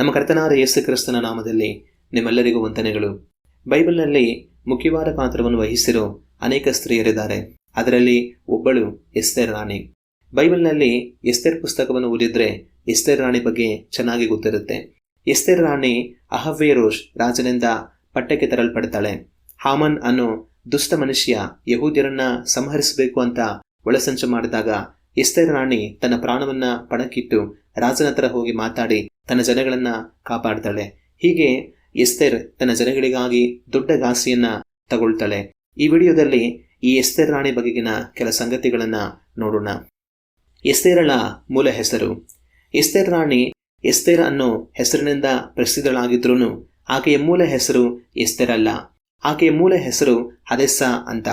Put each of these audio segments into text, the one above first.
ನಮ್ಮ ಕರ್ತನಾದ ಯೇಸು ಕ್ರಿಸ್ತನ ನಾಮದಲ್ಲಿ ನಿಮ್ಮೆಲ್ಲರಿಗೂ ವಂದನೆಗಳು. ಬೈಬಲ್ನಲ್ಲಿ ಮುಖ್ಯವಾದ ಪಾತ್ರವನ್ನು ವಹಿಸಿರೋ ಅನೇಕ ಸ್ತ್ರೀಯರಿದ್ದಾರೆ. ಅದರಲ್ಲಿ ಒಬ್ಬಳು ಎಸ್ತೇರ್ ರಾಣಿ. ಬೈಬಲ್ನಲ್ಲಿ ಎಸ್ತೇರ್ ಪುಸ್ತಕವನ್ನು ಓದಿದ್ರೆ ಎಸ್ತೇರ್ ರಾಣಿ ಬಗ್ಗೆ ಚೆನ್ನಾಗಿ ಗೊತ್ತಿರುತ್ತೆ. ಎಸ್ತೇರ್ ರಾಣಿ ಅಹವ್ಯರೋಷ್ ರಾಜನಿಂದ ಪಟ್ಟಕ್ಕೆ ತರಲ್ಪಡ್ತಾಳೆ. ಹಾಮನ್ ಅನ್ನೋ ದುಷ್ಟ ಮನುಷ್ಯ ಯಹೂದ್ಯರನ್ನ ಸಂಹರಿಸಬೇಕು ಅಂತ ಒಳಸಂಚು ಮಾಡಿದಾಗ ಎಸ್ತೇರ್ ರಾಣಿ ತನ್ನ ಪ್ರಾಣವನ್ನ ಪಣಕ್ಕಿಟ್ಟು ರಾಜನ ಹತ್ರ ಹೋಗಿ ಮಾತಾಡಿ ತನ್ನ ಜನಗಳನ್ನ ಕಾಪಾಡ್ತಾಳೆ. ಹೀಗೆ ಎಸ್ತೇರ್ ತನ್ನ ಜನಗಳಿಗಾಗಿ ದೊಡ್ಡ ಗಾಸಿಯನ್ನ ತಗೊಳ್ತಾಳೆ. ಈ ವಿಡಿಯೋದಲ್ಲಿ ಈ ಎಸ್ತೇರ್ ರಾಣಿ ಬಗೆಗಿನ ಕೆಲ ಸಂಗತಿಗಳನ್ನ ನೋಡೋಣ. ಎಸ್ತೇರಳ ಮೂಲ ಹೆಸರು. ಎಸ್ತೇರ್ ರಾಣಿ ಎಸ್ತೇರ್ ಅನ್ನೋ ಹೆಸರಿನಿಂದ ಪ್ರಸಿದ್ಧಳಾಗಿದ್ರೂ ಆಕೆಯ ಮೂಲ ಹೆಸರು ಎಸ್ತೇರ್ ಅಲ್ಲ. ಆಕೆಯ ಮೂಲ ಹೆಸರು ಹದೆಸ್ಸ ಅಂತ.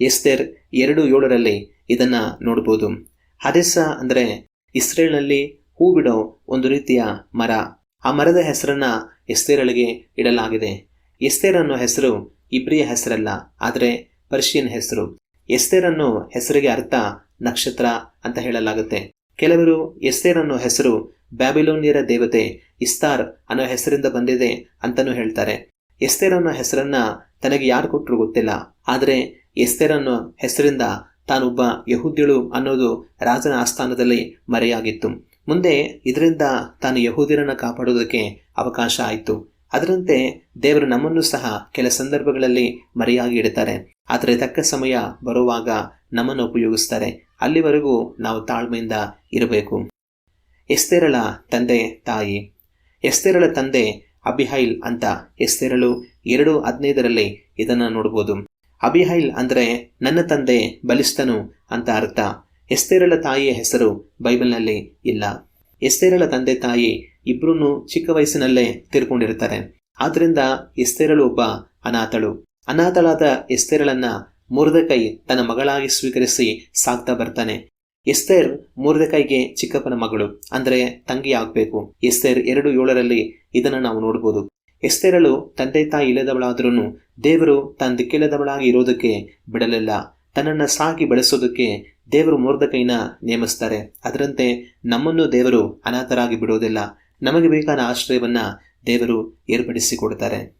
ಎಸ್ತೇರ್ ಎರಡು ಏಳರಲ್ಲಿ ಇದನ್ನ ನೋಡ್ಬೋದು. ಹದೆಸ್ಸ ಅಂದ್ರೆ ಇಸ್ರೇಲ್ನಲ್ಲಿ ಹೂ ಬಿಡೋ ಒಂದು ರೀತಿಯ ಮರ. ಆ ಮರದ ಹೆಸರನ್ನ ಎಸ್ತೇರಳಿಗೆ ಇಡಲಾಗಿದೆ. ಎಸ್ತೇರ್ ಅನ್ನೋ ಹೆಸರು ಇಬ್ರಿಯ ಹೆಸರಲ್ಲ, ಆದರೆ ಪರ್ಷಿಯನ್ ಹೆಸರು. ಎಸ್ತೇರ್ ಅನ್ನೋ ಹೆಸರಿಗೆ ಅರ್ಥ ನಕ್ಷತ್ರ ಅಂತ ಹೇಳಲಾಗುತ್ತೆ. ಕೆಲವರು ಎಸ್ತೇರ್ ಅನ್ನೋ ಹೆಸರು ಬ್ಯಾಬಿಲೋನಿಯರ ದೇವತೆ ಇಸ್ತಾರ್ ಅನ್ನೋ ಹೆಸರಿಂದ ಬಂದಿದೆ ಅಂತಲೂ ಹೇಳ್ತಾರೆ. ಎಸ್ತೇರ್ ಅನ್ನೋ ಹೆಸರನ್ನ ತನಗೆ ಯಾರು ಕೊಟ್ಟರು ಗೊತ್ತಿಲ್ಲ, ಆದರೆ ಎಸ್ತೇರ್ ಅನ್ನೋ ಹೆಸರಿಂದ ತಾನೊಬ್ಬ ಯಹೂದ್ಯಳು ಅನ್ನೋದು ರಾಜನ ಆಸ್ಥಾನದಲ್ಲಿ ಮರೆಯಾಗಿತ್ತು. ಮುಂದೆ ಇದರಿಂದ ತಾನು ಯಹೂದಿರನ್ನು ಕಾಪಾಡೋದಕ್ಕೆ ಅವಕಾಶ ಆಯಿತು. ಅದರಂತೆ ದೇವರು ನಮ್ಮನ್ನು ಸಹ ಕೆಲ ಸಂದರ್ಭಗಳಲ್ಲಿ ಮರೆಯಾಗಿ ಇಡುತ್ತಾರೆ. ಆದರೆ ತಕ್ಕ ಸಮಯ ಬರುವಾಗ ನಮ್ಮನ್ನು ಉಪಯೋಗಿಸ್ತಾರೆ. ಅಲ್ಲಿವರೆಗೂ ನಾವು ತಾಳ್ಮೆಯಿಂದ ಇರಬೇಕು. ಎಸ್ತೇರಳ ತಂದೆ ತಾಯಿ. ಎಸ್ತೇರಳ ತಂದೆ ಅಬಿಹೈಲ್ ಅಂತ ಎಸ್ತೇರಳು ಎರಡು ಹದಿನೈದರಲ್ಲಿ ಇದನ್ನು ನೋಡ್ಬೋದು. ಅಬಿಹೈಲ್ ಅಂದರೆ ನನ್ನ ತಂದೆ ಬಲಿಷ್ಠನು ಅಂತ ಅರ್ಥ. ಎಸ್ತೇರಳ ತಾಯಿಯ ಹೆಸರು ಬೈಬಲ್ನಲ್ಲಿ ಇಲ್ಲ. ಎಸ್ತೇರಳ ತಂದೆ ತಾಯಿ ಇಬ್ಬರೂ ಚಿಕ್ಕ ವಯಸ್ಸಿನಲ್ಲೇ ತೀರ್ಕೊಂಡಿರ್ತಾರೆ. ಆದ್ದರಿಂದ ಎಸ್ತೇರಳು ಒಬ್ಬ ಅನಾಥಳು. ಅನಾಥಳಾದ ಎಸ್ತೇರಳನ್ನ ಮುರ್ದಕೈ ತನ್ನ ಮಗಳಾಗಿ ಸ್ವೀಕರಿಸಿ ಸಾಕ್ತಾ ಬರ್ತಾನೆ. ಎಸ್ತೇರ್ ಮುರ್ದಕೈಗೆ ಚಿಕ್ಕಪ್ಪನ ಮಗಳು, ಅಂದ್ರೆ ತಂಗಿ ಆಗ್ಬೇಕು ಎಸ್ತೇರ್ ಎರಡು ಏಳರಲ್ಲಿ ಇದನ್ನ ನಾವು ನೋಡ್ಬೋದು. ಎಸ್ತೇರಳು ತಂದೆ ತಾಯಿ ಇಲ್ಲದವಳಾದ್ರೂ ದೇವರು ತನ್ನ ದಿಕ್ಕಿಲ್ಲದವಳಾಗಿ ಇರೋದಕ್ಕೆ ಬಿಡಲಿಲ್ಲ. ತನ್ನನ್ನು ಸಾಕಿ ಬೆಳೆಸೋದಕ್ಕೆ ದೇವರು ಮುರ್ದಕೈನ ನೇಮಿಸ್ತಾರೆ. ಅದರಂತೆ ನಮ್ಮನ್ನು ದೇವರು ಅನಾಥರಾಗಿ ಬಿಡೋದಿಲ್ಲ ನಮಗೆ ಬೇಕಾದ ಆಶ್ರಯವನ್ನ ದೇವರು ಏರ್ಪಡಿಸಿಕೊಡ್ತಾರೆ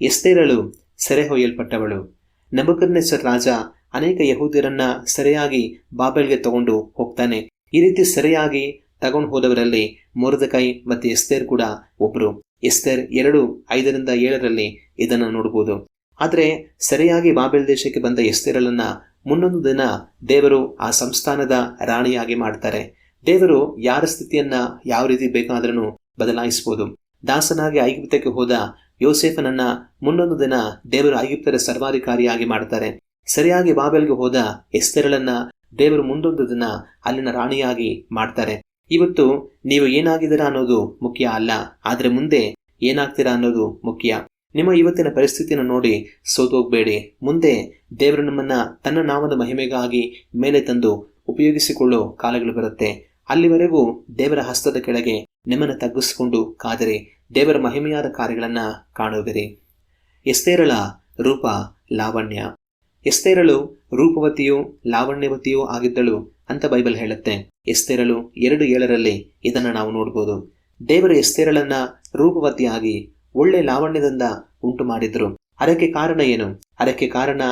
ಎಸ್ತೇರಳು ಸೆರೆ ಹೊಯ್ಯಲ್ಪಟ್ಟವಳು ನಬಕರ್ನೆಸರ್ ರಾಜ ಅನೇಕ ಯಹೂದಿಯರನ್ನು ಸರಿಯಾಗಿ ಬಾಬೆಲ್ಗೆ ತಗೊಂಡು ಹೋಗ್ತಾನೆ. ಈ ರೀತಿ ಸರಿಯಾಗಿ ತಗೊಂಡು ಹೋದವರಲ್ಲಿ ಮುರ್ದಕೈ ಮತ್ತು ಎಸ್ತೇರ್ ಕೂಡ ಒಬ್ರು. ಎಸ್ತೇರ್ ಎರಡು ಐದರಿಂದ ಏಳರಲ್ಲಿ ಇದನ್ನು ನೋಡಬಹುದು ಆದರೆ ಸರಿಯಾಗಿ ಬಾಬೆಲ್ ದೇಶಕ್ಕೆ ಬಂದ ಎಸ್ತೆರಲನ್ನ ಮುನ್ನೊಂದು ದಿನ ದೇವರು ಆ ಸಂಸ್ಥಾನದ ರಾಣಿಯಾಗಿ ಮಾಡ್ತಾರೆ. ದೇವರು ಯಾರ ಸ್ಥಿತಿಯನ್ನ ಯಾವ ರೀತಿ ಬೇಕಾದ್ರೂ ಬದಲಾಯಿಸಬಹುದು ದಾಸನಾಗಿ ಐಗುಪ್ತಕ್ಕೆ ಹೋದ ಯೋಸೇಫನನ್ನ ಮುನ್ನೊಂದು ದಿನ ದೇವರು ಐಗುಪ್ತರ ಸರ್ವಾಧಿಕಾರಿಯಾಗಿ ಮಾಡ್ತಾರೆ. ಸರಿಯಾಗಿ ಬಾಬೆಲ್ಗೆ ಹೋದ ಎಸ್ತೆರಳನ್ನ ದೇವರು ಮುಂದೊಂದು ದಿನ ಅಲ್ಲಿನ ರಾಣಿಯಾಗಿ ಮಾಡ್ತಾರೆ. ಇವತ್ತು ನೀವು ಏನಾಗಿದ್ದೀರಾ ಅನ್ನೋದು ಮುಖ್ಯ ಅಲ್ಲ, ಆದರೆ ಮುಂದೆ ಏನಾಗ್ತೀರಾ ಅನ್ನೋದು ಮುಖ್ಯ. ನಿಮ್ಮ ಇವತ್ತಿನ ಪರಿಸ್ಥಿತಿಯನ್ನು ನೋಡಿ ಸೋತೋಗ್ಬೇಡಿ. ಮುಂದೆ ದೇವರು ನಮ್ಮನ್ನ ತನ್ನ ನಾಮದ ಮಹಿಮೆಗಾಗಿ ಮೇಲೆ ತಂದು ಉಪಯೋಗಿಸಿಕೊಳ್ಳೋ ಕಾಲಗಳು ಬರುತ್ತೆ. ಅಲ್ಲಿವರೆಗೂ ದೇವರ ಹಸ್ತದ ಕೆಳಗೆ ನಿಮ್ಮನ್ನು ತಗ್ಗಿಸಿಕೊಂಡು ಕಾದರೆ. ದೇವರ ಮಹಿಮೆಯಾದ ಕಾರ್ಯಗಳನ್ನ ಕಾಣುವಿರಿ. ಎಸ್ತೇರಳ ರೂಪ ಲಾವಣ್ಯ. ಎಸ್ತೇರಳು ರೂಪವತಿಯೋ ಲಾವಣ್ಯವತಿಯೂ ಆಗಿದ್ದಳು. ಅಂತ ಬೈಬಲ್ ಹೇಳುತ್ತೆ. ಎಸ್ತೇರಳು ಎರಡು ಏಳರಲ್ಲಿ ಇದನ್ನ ನಾವು ನೋಡ್ಬೋದು. ದೇವರು ಎಸ್ತೇರಳನ್ನ ರೂಪವತಿಯಾಗಿ ಒಳ್ಳೆ ಲಾವಣ್ಯದಿಂದ ಉಂಟು ಮಾಡಿದ್ರು. ಅದಕ್ಕೆ ಕಾರಣ ಏನು? ಅದಕ್ಕೆ ಕಾರಣ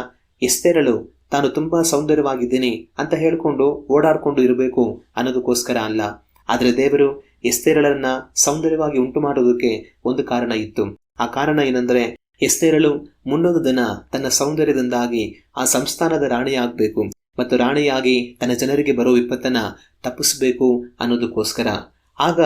ಎಸ್ತೇರಳು, ತಾನು ತುಂಬಾ ಸೌಂದರ್ಯವಾಗಿದ್ದೀನಿ ಅಂತ ಹೇಳ್ಕೊಂಡು ಓಡಾಡ್ಕೊಂಡು ಇರಬೇಕು ಅನ್ನೋದಕ್ಕೋಸ್ಕರ ಅಲ್ಲ. ಆದರೆ ದೇವರು ಎಸ್ತೇರಳನ್ನ ಸೌಂದರ್ಯವಾಗಿ ಉಂಟು ಮಾಡೋದಕ್ಕೆ ಒಂದು ಕಾರಣ ಇತ್ತು. ಆ ಕಾರಣ ಏನಂದ್ರೆ, ಎಸ್ತೇರಳು ಮುನ್ನೊಂದು ದಿನ ತನ್ನ ಸೌಂದರ್ಯದಿಂದಾಗಿ ಆ ಸಂಸ್ಥಾನದ ರಾಣಿಯಾಗಬೇಕು ಮತ್ತು ರಾಣಿಯಾಗಿ ತನ್ನ ಜನರಿಗೆ ಬರೋ ವಿಪತ್ತನ್ನ ತಪ್ಪಿಸಬೇಕು ಅನ್ನೋದಕ್ಕೋಸ್ಕರ. ಆಗ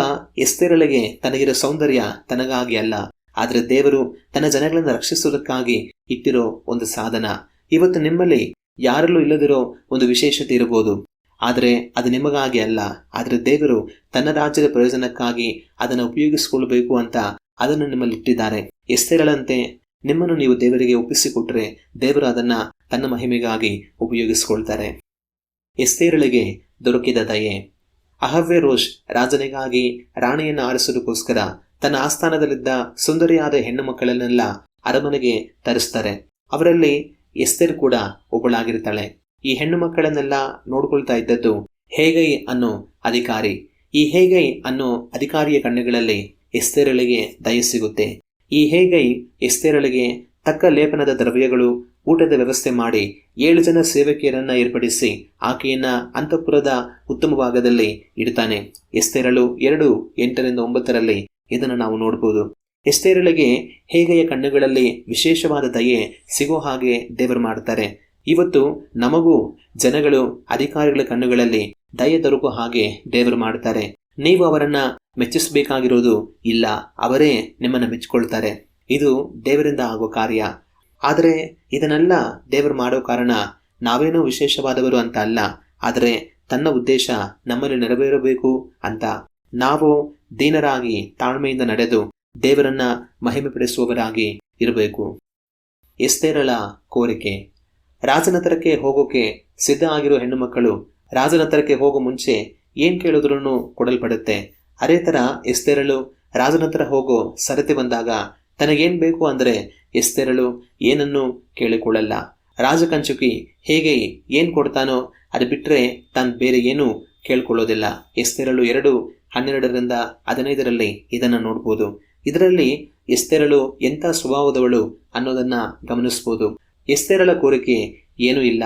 ಎಸ್ತೆರಳಿಗೆ ತನಗಿರೋ ಸೌಂದರ್ಯ ತನಗಾಗಿ ಅಲ್ಲ, ಆದರೆ ದೇವರು ತನ್ನ ಜನಗಳನ್ನು ರಕ್ಷಿಸುವುದಕ್ಕಾಗಿ ಇಟ್ಟಿರೋ ಒಂದು ಸಾಧನ. ಇವತ್ತು ನಿಮ್ಮಲ್ಲಿ ಯಾರಲ್ಲೂ ಇಲ್ಲದಿರೋ ಒಂದು ವಿಶೇಷತೆ ಇರಬಹುದು ಆದರೆ ಅದು ನಿಮಗಾಗಿ ಅಲ್ಲ, ಆದರೆ ದೇವರು ತನ್ನ ರಾಜ್ಯದ ಪ್ರಯೋಜನಕ್ಕಾಗಿ ಅದನ್ನು ಉಪಯೋಗಿಸಿಕೊಳ್ಳಬೇಕು ಅಂತ ಅದನ್ನು ನಿಮ್ಮಲ್ಲಿ ಇಟ್ಟಿದ್ದಾರೆ. ಎಸ್ತೇರಳಂತೆ ನಿಮ್ಮನ್ನು ನೀವು ದೇವರಿಗೆ ಒಪ್ಪಿಸಿಕೊಟ್ರೆ ದೇವರು ಅದನ್ನ ತನ್ನ ಮಹಿಮೆಗಾಗಿ ಉಪಯೋಗಿಸಿಕೊಳ್ತಾರೆ. ಎಸ್ತೇರಳಿಗೆ ದೊರಕಿದ ದಯೆ. ಅಹವ್ಯ ರೋಷ್ ರಾಜನಿಗಾಗಿ ರಾಣಿಯನ್ನು ಆರಿಸುವುದಕ್ಕೋಸ್ಕರ ತನ್ನ ಆಸ್ಥಾನದಲ್ಲಿದ್ದ ಸುಂದರಿಯಾದ ಹೆಣ್ಣು ಮಕ್ಕಳನ್ನೆಲ್ಲ ಅರಮನೆಗೆ ತರಿಸ್ತಾರೆ. ಅವರಲ್ಲಿ ಎಸ್ತೇರ್ ಕೂಡ ಒಬ್ಬಳಾಗಿರ್ತಾಳೆ. ಈ ಹೆಣ್ಣು ಮಕ್ಕಳನ್ನೆಲ್ಲ ನೋಡ್ಕೊಳ್ತಾ ಇದ್ದದ್ದು ಹೇಗೈ ಅನ್ನೋ ಅಧಿಕಾರಿ. ಈ ಹೇಗೈ ಅನ್ನೋ ಅಧಿಕಾರಿಯ ಕಣ್ಣುಗಳಲ್ಲಿ ಎಸ್ತೇರಳಿಗೆ ದಯ ಸಿಗುತ್ತೆ. ಈ ಹೇಗೈ ಎಸ್ತೇರಳಿಗೆ ತಕ್ಕ ಲೇಪನದ ದ್ರವ್ಯಗಳು ಊಟದ ವ್ಯವಸ್ಥೆ ಮಾಡಿ ಏಳು ಜನ ಸೇವಕಿಯರನ್ನ ಏರ್ಪಡಿಸಿ ಆಕೆಯನ್ನ ಅಂತಃಪುರದ ಉತ್ತಮ ಭಾಗದಲ್ಲಿ ಇಡ್ತಾನೆ. ಎಸ್ತೇರಳು ಎರಡು, ಎಂಟರಿಂದ ಒಂಬತ್ತರಲ್ಲಿ ಇದನ್ನು ನಾವು ನೋಡಬಹುದು ಎಸ್ತೇರಳಿಗೆ ಹೇಗೆಯ ಕಣ್ಣುಗಳಲ್ಲಿ ವಿಶೇಷವಾದ ದಯೆ ಸಿಗೋ ಹಾಗೆ ದೇವರು ಮಾಡ್ತಾರೆ. ಇವತ್ತು ನಮಗೂ ಜನಗಳು ಅಧಿಕಾರಿಗಳ ಕಣ್ಣುಗಳಲ್ಲಿ ದಯೆ ದೊರಕೋ ಹಾಗೆ ದೇವರು ಮಾಡ್ತಾರೆ. ನೀವು ಅವರನ್ನ ಮೆಚ್ಚಿಸಬೇಕಾಗಿರೋದು ಇಲ್ಲ. ಅವರೇ ನಿಮ್ಮನ್ನು ಮೆಚ್ಚಿಕೊಳ್ತಾರೆ. ಇದು ದೇವರಿಂದ ಆಗೋ ಕಾರ್ಯ. ಆದರೆ ಇದನ್ನೆಲ್ಲ ದೇವರು ಮಾಡೋ ಕಾರಣ ನಾವೇನೋ ವಿಶೇಷವಾದವರು ಅಂತ ಅಲ್ಲ. ಆದರೆ ತನ್ನ ಉದ್ದೇಶ ನಮ್ಮಲ್ಲಿ ನೆರವೇರಬೇಕು ಅಂತ. ನಾವು ದೀನರಾಗಿ ತಾಳ್ಮೆಯಿಂದ ನಡೆದು ದೇವರನ್ನ ಮಹಿಮೆ ಪಡಿಸುವವರಾಗಿ ಇರಬೇಕು. ಎಸ್ತೇರಳ ಕೋರಿಕೆ. ರಾಜನತರಕ್ಕೆ ಹೋಗೋಕೆ ಸಿದ್ಧ ಆಗಿರೋ ಹೆಣ್ಣು ಮಕ್ಕಳು ರಾಜನತರಕ್ಕೆ ಹೋಗೋ ಮುಂಚೆ ಏನ್ ಕೇಳಿದ್ರೂ ಕೊಡಲ್ಪಡುತ್ತೆ. ಅದೇ ಥರ ಎಸ್ತೇರಳು ರಾಜನತ್ರ ಹೋಗೋ ಸರತಿ ಬಂದಾಗ ತನಗೇನು ಬೇಕು ಅಂದ್ರೆ ಎಸ್ತೆರಳು ಏನನ್ನೂ ಕೇಳಿಕೊಳ್ಳಲ್ಲ. ರಾಜಕಂಚುಕಿ ಹೇಗೆ ಏನ್ ಕೊಡ್ತಾನೋ ಅದು ಬಿಟ್ಟರೆ ತಾನು ಬೇರೆ ಏನೂ ಕೇಳ್ಕೊಳ್ಳೋದಿಲ್ಲ. ಎಸ್ತೆರಳು ಎರಡು ಹನ್ನೆರಡರಿಂದ ಹದಿನೈದರಲ್ಲಿ ಇದನ್ನು ನೋಡ್ಬೋದು. ಇದರಲ್ಲಿ ಎಸ್ತೆರಳು ಎಂಥ ಸ್ವಭಾವದವಳು ಅನ್ನೋದನ್ನ ಗಮನಿಸ್ಬೋದು. ಎಸ್ತೆರಳ ಕೋರಿಕೆ ಏನೂ ಇಲ್ಲ.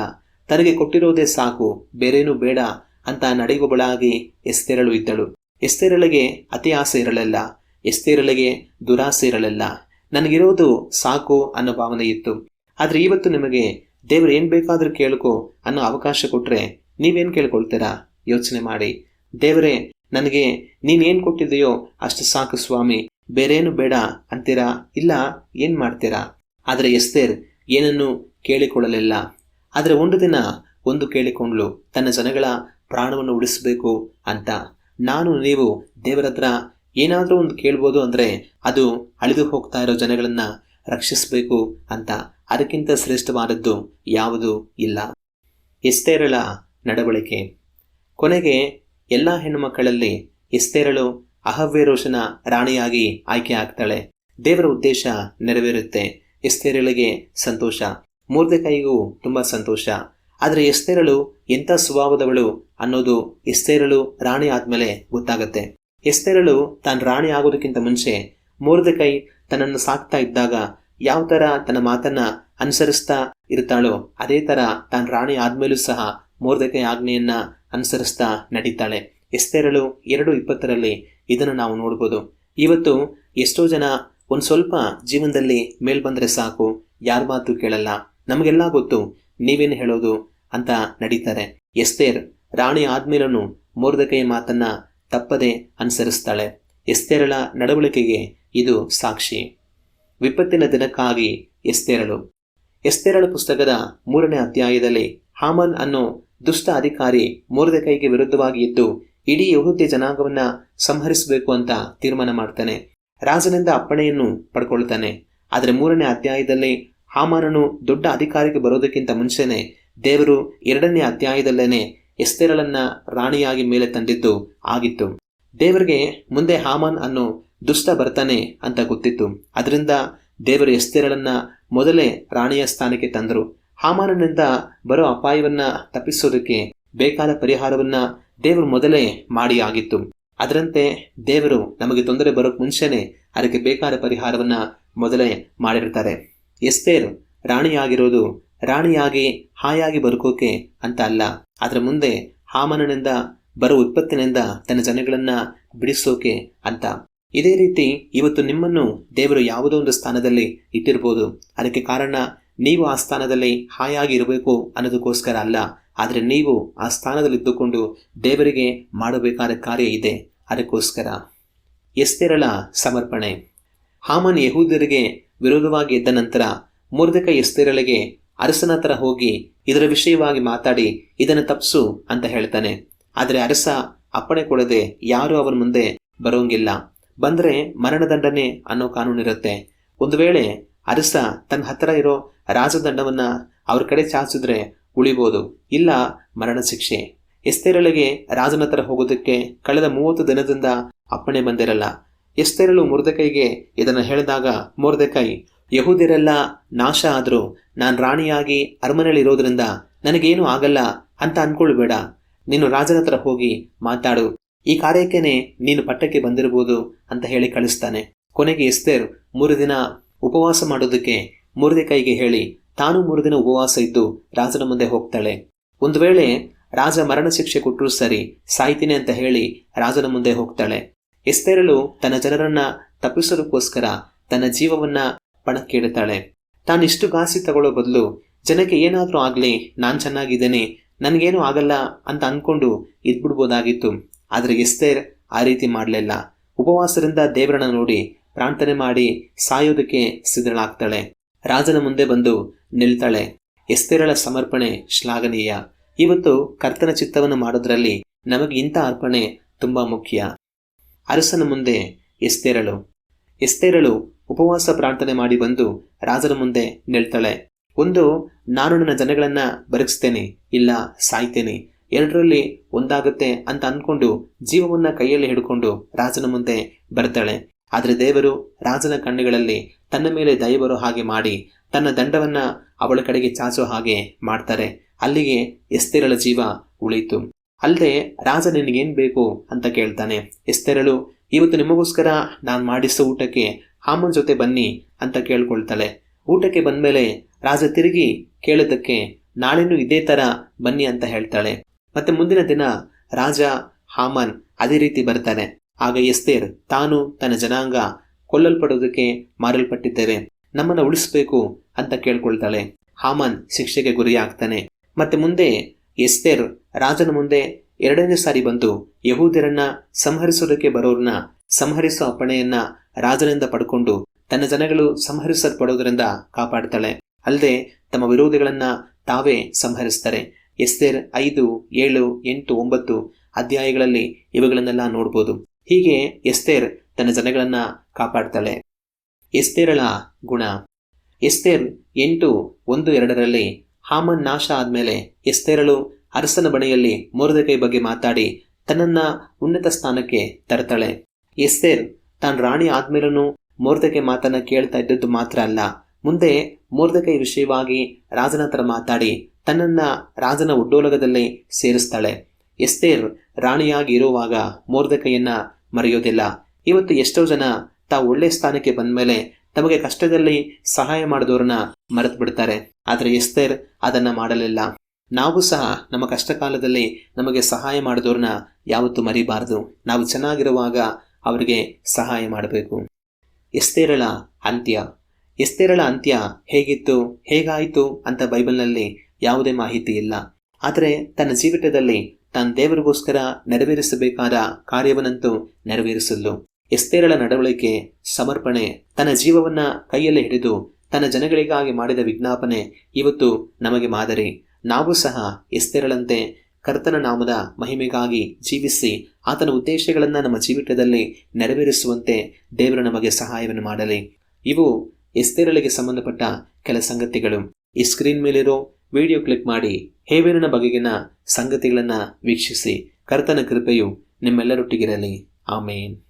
ತನಗೆ ಕೊಟ್ಟಿರೋದೇ ಸಾಕು, ಬೇರೇನೂ ಬೇಡ ಅಂತ ನಡೆಯುವಳಾಗಿ ಎಸ್ತೆರಳು ಇದ್ದಳು. ಎಸ್ತೇರಳಿಗೆ ಅತಿ ಆಸೆ ಇರಲಿಲ್ಲ. ಎಸ್ತೇರಳಿಗೆ ದುರಾಸೆ ಇರಲಿಲ್ಲ. ನನಗಿರೋದು ಸಾಕು ಅನ್ನೋ ಭಾವನೆ ಇತ್ತು. ಆದರೆ ಇವತ್ತು ನಿಮಗೆ ದೇವರು ಏನು ಬೇಕಾದರೂ ಕೇಳ್ಕೊ ಅನ್ನೋ ಅವಕಾಶ ಕೊಟ್ಟರೆ ನೀವೇನು ಕೇಳ್ಕೊಳ್ತೀರಾ? ಯೋಚನೆ ಮಾಡಿ. ದೇವರೇ, ನನಗೆ ನೀನೇನು ಕೊಟ್ಟಿದೆಯೋ ಅಷ್ಟು ಸಾಕು ಸ್ವಾಮಿ. ಬೇರೇನು ಬೇಡ ಅಂತೀರಾ? ಇಲ್ಲ, ಏನು ಮಾಡ್ತೀರಾ? ಆದರೆ ಎಸ್ತೇರ್ ಏನನ್ನು ಕೇಳಿಕೊಳ್ಳಲಿಲ್ಲ. ಆದರೆ ಒಂದು ದಿನ ಒಂದು ಕೇಳಿಕೊಂಡ್ಲು, ತನ್ನ ಜನಗಳ ಪ್ರಾಣವನ್ನು ಉಳಿಸಬೇಕು ಅಂತ. ನಾನು ನೀವು ದೇವರ ಹತ್ರ ಏನಾದರೂ ಒಂದು ಕೇಳ್ಬೋದು ಅಂದರೆ ಅದು ಅಳಿದು ಹೋಗ್ತಾ ಇರೋ ಜನಗಳನ್ನ ರಕ್ಷಿಸಬೇಕು ಅಂತ ಅದಕ್ಕಿಂತ ಶ್ರೇಷ್ಠವಾದದ್ದು ಯಾವುದು ಇಲ್ಲ. ಎಸ್ತೇರಳ ನಡವಳಿಕೆ. ಕೊನೆಗೆ ಎಲ್ಲ ಹೆಣ್ಣುಮಕ್ಕಳಲ್ಲಿ ಎಸ್ತೇರಳು ಅಹವ್ಯರೋಷನ ರಾಣಿಯಾಗಿ ಆಯ್ಕೆ ಆಗ್ತಾಳೆ. ದೇವರ ಉದ್ದೇಶ ನೆರವೇರುತ್ತೆ. ಎಸ್ತೇರಳಿಗೆ ಸಂತೋಷ. ಮೂರ್ದೆಕೈಗೂ ತುಂಬ ಸಂತೋಷ. ಆದರೆ ಎಸ್ತೇರಳು ಎಂಥ ಸ್ವಭಾವದವಳು ಅನ್ನೋದು ಎಸ್ತೇರಳು ರಾಣಿ ಆದ್ಮೇಲೆ ಗೊತ್ತಾಗತ್ತೆ. ಎಸ್ತೇರಳು ತಾನು ರಾಣಿ ಆಗೋದಕ್ಕಿಂತ ಮುಂಚೆ ಮೂರ್ದೆಕೈ ತನ್ನನ್ನು ಸಾಕ್ತಾ ಇದ್ದಾಗ ಯಾವ ಥರ ತನ್ನ ಮಾತನ್ನ ಅನುಸರಿಸ್ತಾ ಇರ್ತಾಳೋ ಅದೇ ಥರ ತಾನು ರಾಣಿ ಆದ್ಮೇಲೂ ಸಹ ಮೂರ್ದೆಕೈ ಆಜ್ಞೆಯನ್ನ ಅನುಸರಿಸ್ತಾ ನಡೀತಾಳೆ. ಎಸ್ತೇರಳು ಎರಡು ಇಪ್ಪತ್ತರಲ್ಲಿ ಇದನ್ನು ನಾವು ನೋಡ್ಬೋದು. ಇವತ್ತು ಎಷ್ಟೋ ಜನ ಒಂದು ಸ್ವಲ್ಪ ಜೀವನದಲ್ಲಿ ಮೇಲ್ಬಂದ್ರೆ ಸಾಕು, ಯಾರ ಮಾತು ಕೇಳಲ್ಲ. ನಮಗೆಲ್ಲ ಗೊತ್ತು ನೀವೇನು ಹೇಳೋದು ಅಂತ ನಡೀತಾರೆ. ಎಸ್ತೇರ್ ರಾಣಿ ಆದ್ಮೇಲೂ ಮೋರ್ದಕೆಯ ಮಾತನ್ನ ತಪ್ಪದೆ ಅನುಸರಿಸ್ತಾಳೆ. ಎಸ್ತೇರಳ ನಡವಳಿಕೆಗೆ ಇದು ಸಾಕ್ಷಿ. ವಿಪತ್ತಿನ ದಿನಕ್ಕಾಗಿ ಎಸ್ತೇರಳು. ಎಸ್ತೇರಳ ಪುಸ್ತಕದ ಮೂರನೇ ಅಧ್ಯಾಯದಲ್ಲಿ ಹಾಮನ್ ಅನ್ನೋ ದುಷ್ಟ ಅಧಿಕಾರಿ ಮೋರ್ದಕೈಗೆ ವಿರುದ್ಧವಾಗಿ ಇದ್ದು ಇಡೀ ಯಹೂದ್ಯ ಜನಾಂಗವನ್ನ ಸಂಹರಿಸಬೇಕು ಅಂತ ತೀರ್ಮಾನ ಮಾಡ್ತಾನೆ. ರಾಜನಿಂದ ಅಪ್ಪಣೆಯನ್ನು ಪಡ್ಕೊಳ್ತಾನೆ. ಆದರೆ ಮೂರನೇ ಅಧ್ಯಾಯದಲ್ಲಿ ಹಾಮಾನನು ದೊಡ್ಡ ಅಧಿಕಾರಿಗೆ ಬರೋದಕ್ಕಿಂತ ಮುಂಚೆನೆ ದೇವರು ಎರಡನೇ ಅಧ್ಯಾಯದಲ್ಲೇನೆ ಎಸ್ತೆರಳನ್ನ ರಾಣಿಯಾಗಿ ಮೇಲೆ ತಂದಿದ್ದು ಆಗಿತ್ತು. ದೇವರಿಗೆ ಮುಂದೆ ಹಾಮಾನ್ ಅನ್ನು ದುಷ್ಟ ಬರ್ತಾನೆ ಅಂತ ಗೊತ್ತಿತ್ತು. ಅದರಿಂದ ದೇವರು ಎಸ್ತೆರಳನ್ನ ಮೊದಲೇ ರಾಣಿಯ ಸ್ಥಾನಕ್ಕೆ ತಂದರು. ಹಾಮಾನನಿಂದ ಬರೋ ಅಪಾಯವನ್ನ ತಪ್ಪಿಸೋದಕ್ಕೆ ಬೇಕಾದ ಪರಿಹಾರವನ್ನ ದೇವರು ಮೊದಲೇ ಮಾಡಿ ಆಗಿತ್ತು ಅದರಂತೆ ದೇವರು ನಮಗೆ ತೊಂದರೆ ಬರೋಕ್ ಮುಂಚೆನೆ ಅದಕ್ಕೆ ಬೇಕಾದ ಪರಿಹಾರವನ್ನ ಮೊದಲೇ ಮಾಡಿರ್ತಾರೆ. ಎಸ್ತೇರ್ ರಾಣಿಯಾಗಿರೋದು ರಾಣಿಯಾಗಿ ಹಾಯಾಗಿ ಬದುಕೋಕೆ ಅಂತ ಅಲ್ಲ. ಅದರ ಮುಂದೆ ಹಾಮನನಿಂದ ಬರೋ ಉತ್ಪತ್ತಿನಿಂದ ತನ್ನ ಜನಗಳನ್ನ ಬಿಡಿಸೋಕೆ ಅಂತ. ಇದೇ ರೀತಿ ಇವತ್ತು ನಿಮ್ಮನ್ನು ದೇವರು ಯಾವುದೋ ಒಂದು ಸ್ಥಾನದಲ್ಲಿ ಇಟ್ಟಿರ್ಬೋದು. ಅದಕ್ಕೆ ಕಾರಣ ನೀವು ಆ ಸ್ಥಾನದಲ್ಲಿ ಹಾಯಾಗಿ ಇರಬೇಕು ಅನ್ನೋದಕ್ಕೋಸ್ಕರ ಅಲ್ಲ. ಆದರೆ ನೀವು ಆ ಸ್ಥಾನದಲ್ಲಿ ಇದ್ದುಕೊಂಡು ದೇವರಿಗೆ ಮಾಡಬೇಕಾದ ಕಾರ್ಯ ಇದೆ. ಅದಕ್ಕೋಸ್ಕರ ಎಸ್ತೆರಳ ಸಮರ್ಪಣೆ. ಹಾಮನ್ ಯಹೂದರಿಗೆ ವಿರೋಧವಾಗಿ ಎದ್ದ ನಂತರ ಮುರ್ದಕ ಎಸ್ತೆರಳಿಗೆ ಅರಸನ ಹತ್ರ ಹೋಗಿ ಇದರ ವಿಷಯವಾಗಿ ಮಾತಾಡಿ, ಇದನ್ನು ತಪ್ಸು ಅಂತ ಹೇಳ್ತಾನೆ. ಆದರೆ ಅರಸ ಅಪ್ಪಣೆ ಕೊಡದೆ ಯಾರು ಅವನ ಮುಂದೆ ಬರೋಂಗಿಲ್ಲ ಬಂದ್ರೆ ಮರಣದಂಡನೆ ಅನ್ನೋ ಕಾನೂನಿರುತ್ತೆ ಒಂದು ವೇಳೆ ಅರಸ ತನ್ನ ಹತ್ರ ಇರೋ ರಾಜದಂಡವನ್ನ ಅವ್ರ ಕಡೆ ಚಾಚಿದ್ರೆ ಉಳಿಬೋದು, ಇಲ್ಲ ಮರಣ ಶಿಕ್ಷೆ. ಎಸ್ತೇರಳಿಗೆ ರಾಜನ ಹೋಗೋದಕ್ಕೆ ಕಳೆದ ಮೂವತ್ತು ದಿನದಿಂದ ಅಪ್ಪಣೆ ಬಂದಿರಲ್ಲ. ಎಸ್ತೇರಳು ಮುರ್ದಕೈಗೆ ಇದನ್ನು ಹೇಳಿದಾಗ ಮುರ್ದಕೈ ಯಹುದಿರೆಲ್ಲ ನಾಶ ಆದರೂ ನಾನು ರಾಣಿಯಾಗಿ ಅರಮನೆಯಲ್ಲಿರೋದ್ರಿಂದ ನನಗೇನು ಆಗಲ್ಲ ಅಂತ ಅನ್ಕೊಳ್ಬೇಡ. ನೀನು ರಾಜನ ಹತ್ರ ಹೋಗಿ ಮಾತಾಡು. ಈ ಕಾರ್ಯಕ್ಕೇನೆ ನೀನು ಪಟ್ಟಕ್ಕೆ ಬಂದಿರಬಹುದು ಅಂತ ಹೇಳಿ ಕಳಿಸ್ತಾನೆ. ಕೊನೆಗೆ ಎಸ್ತೇರ್ ಮೂರು ದಿನ ಉಪವಾಸ ಮಾಡೋದಕ್ಕೆ ಮೂರನೇ ಕೈಗೆ ಹೇಳಿ, ತಾನು ಮೂರು ದಿನ ಉಪವಾಸ ಇದ್ದು ರಾಜನ ಮುಂದೆ ಹೋಗ್ತಾಳೆ. ಒಂದು ವೇಳೆ ರಾಜ ಮರಣ ಶಿಕ್ಷೆ ಕೊಟ್ಟರು ಸರಿ, ಸಾಯ್ತೀನಿ ಅಂತ ಹೇಳಿ ರಾಜನ ಮುಂದೆ ಹೋಗ್ತಾಳೆ. ಎಸ್ತೇರಳು ತನ್ನ ಜನರನ್ನ ತಪ್ಪಿಸೋದಕ್ಕೋಸ್ಕರ ತನ್ನ ಜೀವವನ್ನ ಪಣಕ್ಕಿಡ್ತಾಳೆ ತಾನಿಷ್ಟು ಗಾಸಿ ತಗೊಳ್ಳೋ ಬದಲು ಜನಕ್ಕೆ ಏನಾದರೂ ಆಗಲಿ, ನಾನು ಚೆನ್ನಾಗಿದ್ದೇನೆ, ನನಗೇನು ಆಗಲ್ಲ ಅಂತ ಅಂದ್ಕೊಂಡು ಇದ್ಬಿಡ್ಬೋದಾಗಿತ್ತು. ಆದರೆ ಎಸ್ತೇರ್ ಆ ರೀತಿ ಮಾಡಲಿಲ್ಲ. ಉಪವಾಸದಿಂದ ದೇವರನ್ನ ನೋಡಿ ಪ್ರಾರ್ಥನೆ ಮಾಡಿ ಸಾಯೋದಕ್ಕೆ ಸಿದ್ಧಳಾಗ್ತಾಳೆ. ರಾಜನ ಮುಂದೆ ಬಂದು ನಿಲ್ತಾಳೆ. ಎಸ್ತೇರಳ ಸಮರ್ಪಣೆ ಶ್ಲಾಘನೀಯ. ಇವತ್ತು ಕರ್ತನ ಚಿತ್ತವನ್ನು ಮಾಡೋದ್ರಲ್ಲಿ ನಮಗೆ ಇಂಥ ಅರ್ಪಣೆ ತುಂಬ ಮುಖ್ಯ. ಅರಸನ ಮುಂದೆ ಎಸ್ತೇರಳು. ಎಸ್ತೇರಳು ಉಪವಾಸ ಪ್ರಾರ್ಥನೆ ಮಾಡಿ ಬಂದು ರಾಜನ ಮುಂದೆ ನಿಲ್ತಾಳೆ. ಒಂದು, ನಾನು ನನ್ನ ಜನಗಳನ್ನು ಬರಗಿಸ್ತೇನೆ, ಇಲ್ಲ ಸಾಯ್ತೇನೆ. ಎರಡರಲ್ಲಿ ಒಂದಾಗುತ್ತೆ ಅಂತ ಅಂದ್ಕೊಂಡು ಜೀವವನ್ನು ಕೈಯಲ್ಲಿ ಹಿಡ್ಕೊಂಡು ರಾಜನ ಮುಂದೆ ಬರ್ತಾಳೆ. ಆದರೆ ದೇವರು ರಾಜನ ಕಣ್ಣುಗಳಲ್ಲಿ ತನ್ನ ಮೇಲೆ ದಯ ಬರೋ ಹಾಗೆ ಮಾಡಿ ತನ್ನ ದಂಡವನ್ನ ಅವಳ ಕಡೆಗೆ ಚಾಚೋ ಹಾಗೆ ಮಾಡ್ತಾರೆ. ಅಲ್ಲಿಗೆ ಎಸ್ತೆರಳ ಜೀವ ಉಳಿಯಿತು. ಅಲ್ಲದೆ ರಾಜ ನಿನಗೇನು ಬೇಕು ಅಂತ ಕೇಳ್ತಾನೆ. ಎಸ್ತೆರಳು, ಇವತ್ತು ನಿಮಗೋಸ್ಕರ ನಾನು ಮಾಡಿಸೋ ಊಟಕ್ಕೆ ಹಾಮನ್ ಜೊತೆ ಬನ್ನಿ ಅಂತ ಕೇಳ್ಕೊಳ್ತಾಳೆ. ಊಟಕ್ಕೆ ಬಂದಮೇಲೆ ರಾಜ ತಿರುಗಿ ಕೇಳೋದಕ್ಕೆ ನಾಳೆನೂ ಇದೇ ತರ ಬನ್ನಿ ಅಂತ ಹೇಳ್ತಾಳೆ. ಮತ್ತೆ ಮುಂದಿನ ದಿನ ರಾಜ ಹಾಮನ್ ಅದೇ ರೀತಿ ಬರ್ತಾನೆ. ಆಗ ಎಸ್ತೇರ್ ತಾನು ತನ್ನ ಜನಾಂಗ ಕೊಲ್ಲಲ್ಪಡೋದಕ್ಕೆ ಮಾರಲ್ಪಟ್ಟಿದ್ದೇವೆ. ನಮ್ಮನ್ನು ಉಳಿಸ್ಬೇಕು ಅಂತ ಕೇಳ್ಕೊಳ್ತಾಳೆ. ಹಾಮನ್ ಶಿಕ್ಷೆಗೆ ಗುರಿಯಾಗ್ತಾನೆ. ಮತ್ತೆ ಮುಂದೆ ಎಸ್ತೇರ್ ರಾಜನ ಮುಂದೆ ಎರಡನೇ ಸಾರಿ ಬಂದು ಯಹೂದ್ಯರನ್ನ ಸಂಹರಿಸೋದಕ್ಕೆ ಬರೋರ್ನ ಸಂಹರಿಸೋ ಅಪ್ಪಣೆಯನ್ನ ರಾಜನಿಂದ ಪಡ್ಕೊಂಡು ತನ್ನ ಜನಗಳು ಸಂಹರಿಸಲ್ಪಡೋದ್ರಿಂದ ಕಾಪಾಡ್ತಾಳೆ. ಅಲ್ಲದೆ ತಮ್ಮ ವಿರೋಧಿಗಳನ್ನ ತಾವೇ ಸಂಹರಿಸ್ತಾರೆ. ಎಸ್ತೇರ್ ಐದು, ಏಳು, ಎಂಟು, ಒಂಬತ್ತು ಅಧ್ಯಾಯಗಳಲ್ಲಿ ಇವುಗಳನ್ನೆಲ್ಲ ನೋಡ್ಬೋದು. ಹೀಗೆ ಎಸ್ತೇರ್ ತನ್ನ ಜನಗಳನ್ನ ಕಾಪಾಡ್ತಾಳೆ. ಎಸ್ತೇರಳ ಗುಣ. ಎಸ್ತೇರ್ ಎಂಟು, ಒಂದು, ಎರಡರಲ್ಲಿ ಹಾಮನ್ ನಾಶ ಆದಮೇಲೆ ಎಸ್ತೇರಳು ಅರಸನ ಬಣೆಯಲ್ಲಿ ಮೊರದಕೈ ಬಗ್ಗೆ ಮಾತಾಡಿ ತನ್ನನ್ನ ಉನ್ನತ ಸ್ಥಾನಕ್ಕೆ ತರ್ತಾಳೆ. ಎಸ್ತೇರ್ ತಾನು ರಾಣಿ ಆದ್ಮೇಲೂ ಮೊರದಕೈ ಮಾತನ್ನ ಕೇಳ್ತಾ ಇದ್ದದ್ದು ಮಾತ್ರ ಅಲ್ಲ. ಮುಂದೆ ಮೋರ್ದಕೈ ವಿಷಯವಾಗಿ ರಾಜನ ಹತ್ರ ಮಾತಾಡಿ ತನ್ನನ್ನ ರಾಜನ ಉಡ್ಡೋಲಗದಲ್ಲಿ ಸೇರಿಸ್ತಾಳೆ. ಎಸ್ತೇರ್ ರಾಣಿಯಾಗಿ ಇರುವಾಗ ಮೋರ್ದಕೈಯನ್ನ ಮರೆಯೋದಿಲ್ಲ. ಇವತ್ತು ಎಷ್ಟೋ ಜನ ತಾವು ಒಳ್ಳೆ ಸ್ಥಾನಕ್ಕೆ ಬಂದ್ಮೇಲೆ ತಮಗೆ ಕಷ್ಟದಲ್ಲಿ ಸಹಾಯ ಮಾಡಿದವ್ರನ್ನ ಮರೆತು ಬಿಡ್ತಾರೆ ಆದರೆ ಎಸ್ತೇರ್ ಅದನ್ನ ಮಾಡಲಿಲ್ಲ. ನಾವು ಸಹ ನಮ್ಮ ಕಷ್ಟ ಕಾಲದಲ್ಲಿ ನಮಗೆ ಸಹಾಯ ಮಾಡಿದವ್ರನ್ನ ಯಾವತ್ತೂ ಮರಿಬಾರದು. ನಾವು ಚೆನ್ನಾಗಿರುವಾಗ ಅವರಿಗೆ ಸಹಾಯ ಮಾಡಬೇಕು. ಎಸ್ತೇರಳ ಅಂತ್ಯ. ಎಸ್ತೇರಳ ಅಂತ್ಯ ಹೇಗಿತ್ತು, ಹೇಗಾಯಿತು ಅಂತ ಬೈಬಲ್ನಲ್ಲಿ ಯಾವುದೇ ಮಾಹಿತಿ ಇಲ್ಲ. ಆದರೆ ತನ್ನ ಜೀವಿತದಲ್ಲಿ ತನ್ನ ದೇವರಿಗೋಸ್ಕರ ನೆರವೇರಿಸಬೇಕಾದ ಕಾರ್ಯವನ್ನಂತೂ ನೆರವೇರಿಸಲು ಎಸ್ತೇರಳ ನಡವಳಿಕೆ, ಸಮರ್ಪಣೆ, ತನ್ನ ಜೀವವನ್ನ ಕೈಯಲ್ಲಿ ಹಿಡಿದು ತನ್ನ ಜನಗಳಿಗಾಗಿ ಮಾಡಿದ ವಿಜ್ಞಾಪನೆ ಇವತ್ತು ನಮಗೆ ಮಾದರಿ. ನಾವು ಸಹ ಎಸ್ತೇರಳಂತೆ ಕರ್ತನ ನಾಮದ ಮಹಿಮೆಗಾಗಿ ಜೀವಿಸಿ ಆತನ ಉದ್ದೇಶಗಳನ್ನು ನಮ್ಮ ಜೀವಿತದಲ್ಲಿ ನೆರವೇರಿಸುವಂತೆ ದೇವರು ನಮಗೆ ಸಹಾಯವನ್ನು ಮಾಡಲಿ. ಇವು ಎಸ್ತೇರಳಿಗೆ ಸಂಬಂಧಪಟ್ಟ ಕೆಲ ಸಂಗತಿಗಳು. ಈ ಸ್ಕ್ರೀನ್ ಮೇಲಿರೋ ವಿಡಿಯೋ ಕ್ಲಿಕ್ ಮಾಡಿ ಹೇವೇನ ಬಗೆಗಿನ ಸಂಗತಿಗಳನ್ನು ವೀಕ್ಷಿಸಿ. ಕರ್ತನ ಕೃಪೆಯು ನಿಮ್ಮೆಲ್ಲರೊಟ್ಟಿಗಿರಲಿ. ಆಮೇನ್.